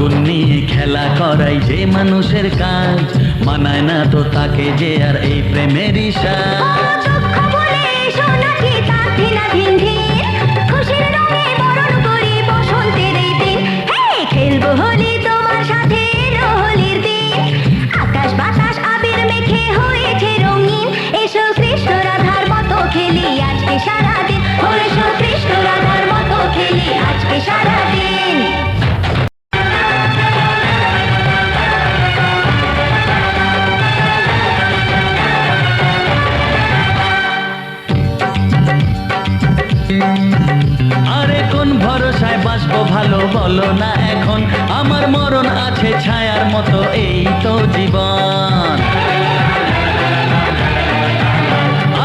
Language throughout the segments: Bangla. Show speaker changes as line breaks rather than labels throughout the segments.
আগুন নিয়ে খেলা করাই যে মানুষের কাজ। মানায় না তো তাকে যে আর এই
প্রেমের ইশা
আরে কোন ভরসায় বাঁচবো ভালো বলো না এখন? আমার মরণ আছে ছায়ার মতো, এই তো জীবন।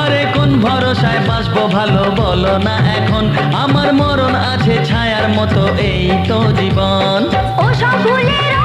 আরে কোন ভরসায় বাঁচবো ভালো বলো না এখন? আমার মরণ আছে ছায়ার মতো, এই তো জীবন।
ও সব ফুলের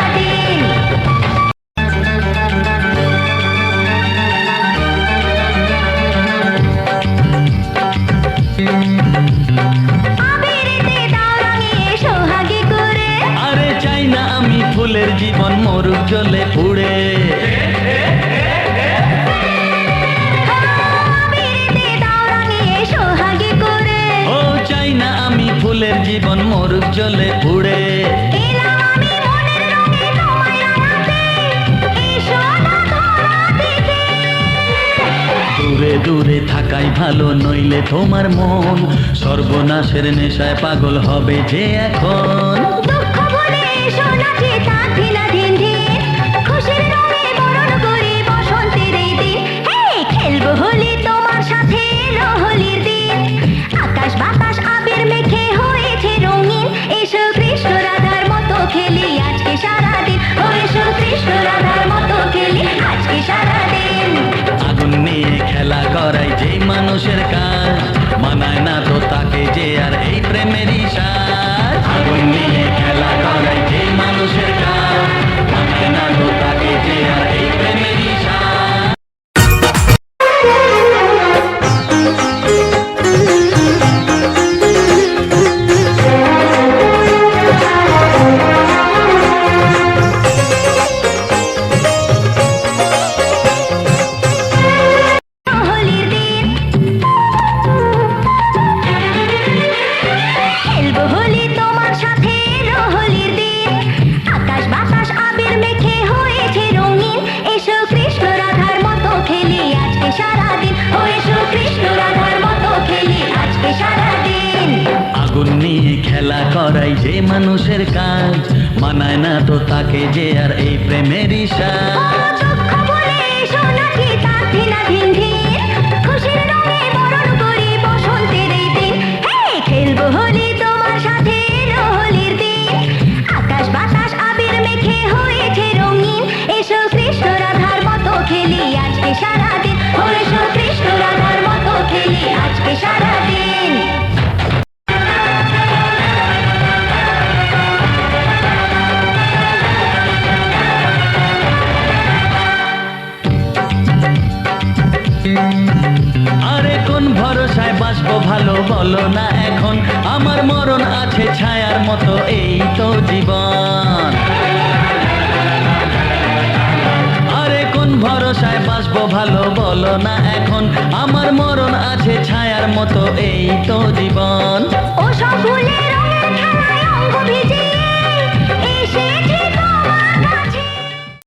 জীবন মরুক জলে পুড়ে। ও, চাই না আমি ফুলের জীবন মরুক জলে পুড়ে। দূরে দূরে থাকাই ভালো, নইলে তোমার মন সর্বনাশের নেশায় পাগল হবে যে এখন। করাই যে মানুষের কাজ মানায় না তো তাকে যে আর এই প্রেমের সাজ। আরে কোন ভরসায় বাঁচবো ভালো বলো না এখন? আমার মরণ আছে ছায়ার মতো, এই তো জীবন। আরে কোন ভরসায় বাঁচবো ভালো বলো না এখন? আমার মরণ আছে ছায়ার মতো, এই তো জীবন।